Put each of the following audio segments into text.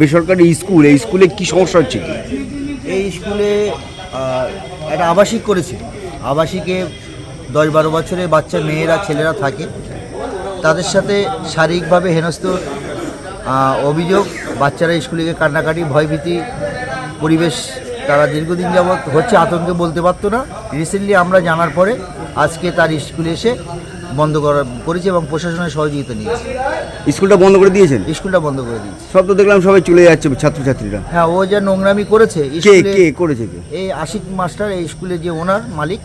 বেসরকারি স্কুল, এই স্কুলে কি সমস্যা হচ্ছে কি? এই স্কুলে একটা আবাসিক করেছে। আবাসিকে দশ বারো বছরের বাচ্চা, মেয়েরা, ছেলেরা থাকে। তাদের সাথে শারীরিকভাবে হেনস্থ অভিযোগ, বাচ্চারা স্কুলে কান্নাকাটি, ভয়ভীতি, পরিবেশ তারা দীর্ঘদিন যাবৎ হচ্ছে, আতঙ্কে বলতে পারতো না। রিসেন্টলি আমরা জানার পরে আজকে তার স্কুলে এসে বন্ধ করা করেছে এবং প্রশাসনের সহযোগিতা নিয়েছে। স্কুলটা বন্ধ করে দিয়েছেন? স্কুলটা বন্ধ করে দিয়েছে। সব তো দেখলাম সবাই চলে যাচ্ছে ছাত্রছাত্রীরা। হ্যাঁ ও যে নোংরামি করেছে কে কে করেছে কে? এই আশিক মাস্টার এই স্কুলের যে ওনার মালিক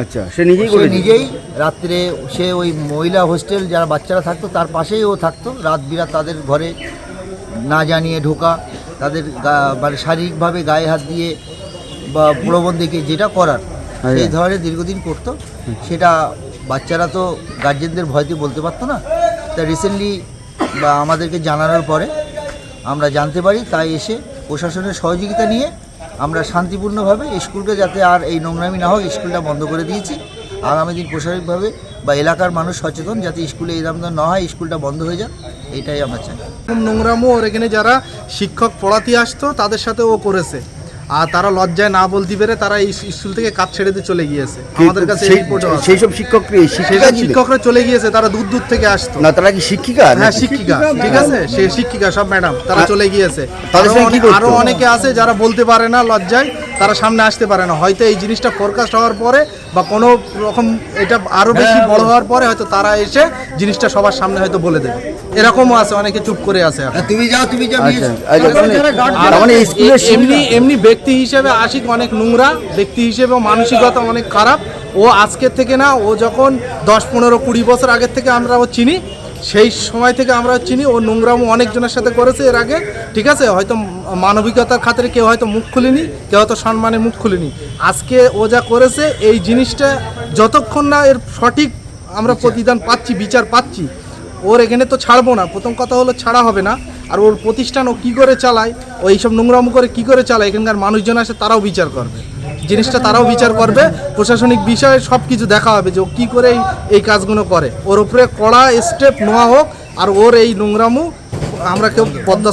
আচ্ছা সে নিজেই সে করেছে? নিজেই রাত্রে সে ওই মহিলা হোস্টেল যারা বাচ্চারা থাকতো তার পাশেই ও থাকতো। রাত বিরাত তাদের ঘরে না জানিয়ে ঢোকা তাদের মানে শারীরিকভাবে গায়ে হাত দিয়ে বা প্রলোভন যেটা করার আচ্ছা। সেই ধরনের দীর্ঘদিন করতো। সেটা বাচ্চারা তো গার্জেনদের ভয়তে বলতে পারতো না। তা রিসেন্টলি বা আমাদেরকে জানানোর পরে আমরা জানতে পারি, তাই এসে প্রশাসনের সহযোগিতা নিয়ে আমরা শান্তিপূর্ণভাবে স্কুলকে যাতে আর এই নোংরামি না হোক, স্কুলটা বন্ধ করে দিয়েছি। আগামী দিন প্রশাসনিকভাবে বা এলাকার মানুষ সচেতন যাতে স্কুলে এই দাম না হয়, স্কুলটা বন্ধ হয়ে যাক, এটাই আমরা চাই। এরকম নোংরামো ওর এখানে যারা শিক্ষক পড়াতে আসতো, তাদের সাথে ও করেছে। আর তারা লজ্জায় না বলতে পেরে তারা এই স্কুল থেকে কাজ ছেড়ে দিয়ে চলে গিয়েছে। আমাদের কাছে সেই- সব শিক্ষক শিক্ষকরা চলে গিয়েছে তারা দূর দূর থেকে আসতো। না তারা কি শিক্ষিকা? হ্যাঁ শিক্ষিকা ঠিক আছে সে শিক্ষিকা সব ম্যাডাম তারা চলে গিয়েছে? আরও অনেকে আছে যারা বলতে পারে না লজ্জায় তারা সামনে আসতে পারে না। হয়তো এই জিনিসটা ফোরকাস্ট হওয়ার পরে বা কোনো রকম এটা আরও বেশি হ্যাঁ, বড় হওয়ার পরে হয়তো তারা এসে জিনিসটা সবার সামনে হয়তো বলে দেবে। এরকমও আছে অনেকে চুপ করে আছে তুমি যাও তুমি যাও আচ্ছা আচ্ছা মানে- মানে এমনি এমনি ব্যক্তি হিসেবে আশিক অনেক নোংরা ব্যক্তি হিসেবে মানসিকতা অনেক খারাপ। ও আজকের থেকে না ও যখন দশ পনেরো কুড়ি বছর আগের থেকে আমরা ও চিনি সেই সময় থেকে আমরা চিনি ও নোংরামো অনেকজনের সাথে করেছে এর আগে ঠিক আছে? হয়তো মানবিকতার খাতিরে কেউ হয়তো মুখ খুলেনি কেউ হয়তো সম্মানে মুখ খুলিনি। আজকে ও যা করেছে এই জিনিসটা যতক্ষণ না এর সঠিক আমরা প্রতিদান পাচ্ছি বিচার পাচ্ছি ওর এখানে তো ছাড়বো না। প্রথম কথা হলো ছাড়া হবে না। আর ওর প্রতিষ্ঠান ও কী করে চালায় ও এইসব নোংরামো করে কী করে চালায় এখানকার মানুষজন আসে তারাও বিচার করবে। জিনিসটা তারাও বিচার করবে, প্রশাসনিক বিষয়ে সব কিছু দেখা হবে যে ও কী করে এই- কাজগুলো করে। ওর উপরে কড়া স্টেপ নেওয়া হোক, আর ওর এই নোংরামু আমরা কেউ পদ্মা